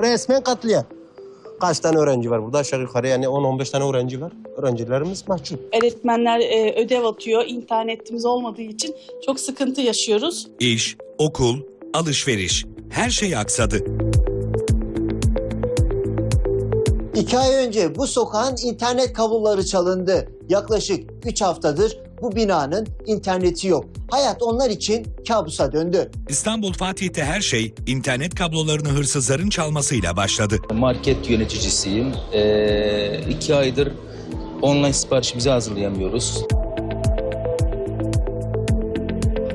Resmen katliam. Kaç tane öğrenci var burada aşağı yukarı yani 10-15 tane öğrenci var. Öğrencilerimiz mahcup. Öğretmenler e, ödev atıyor. İnternetimiz olmadığı için çok sıkıntı yaşıyoruz. İş, okul, alışveriş, her şey aksadı. İki ay önce bu sokağın internet kabloları çalındı. Yaklaşık 3 haftadır bu binanın interneti yok. Hayat onlar için kabusa döndü. İstanbul Fatih'te her şey internet kablolarını hırsızların çalmasıyla başladı. Market yöneticisiyim. Ee, iki aydır online siparişimizi hazırlayamıyoruz.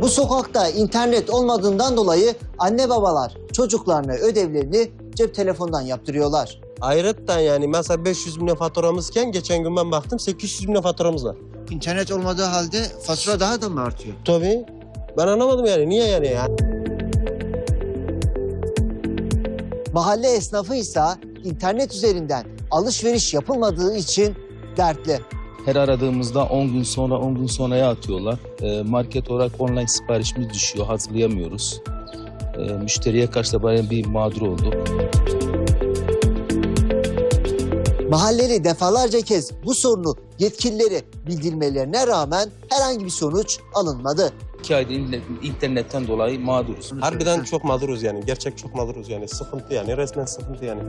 Bu sokakta internet olmadığından dolayı anne babalar çocuklarına ödevlerini cep telefondan yaptırıyorlar. Ayrıca yani mesela 500 bin lira faturamızken geçen gün ben baktım 800 bin lira faturamız var. İnternet olmadığı halde fatura daha da mı artıyor? Tabii. Ben anlamadım yani. Niye yani ya? Mahalle esnafı ise internet üzerinden alışveriş yapılmadığı için dertli. Her aradığımızda 10 gün sonra 10 gün sonraya atıyorlar. Ee, market olarak online siparişimiz düşüyor, hazırlayamıyoruz. Ee, müşteriye karşı da bayağı bir mağdur olduk. Mahalleli defalarca kez bu sorunu yetkililere bildirmelerine rağmen herhangi bir sonuç alınmadı. İki aydır internet- internetten dolayı mağduruz. Harbiden çok mağduruz yani. Gerçek çok mağduruz yani. Sıkıntı yani. Resmen sıkıntı yani.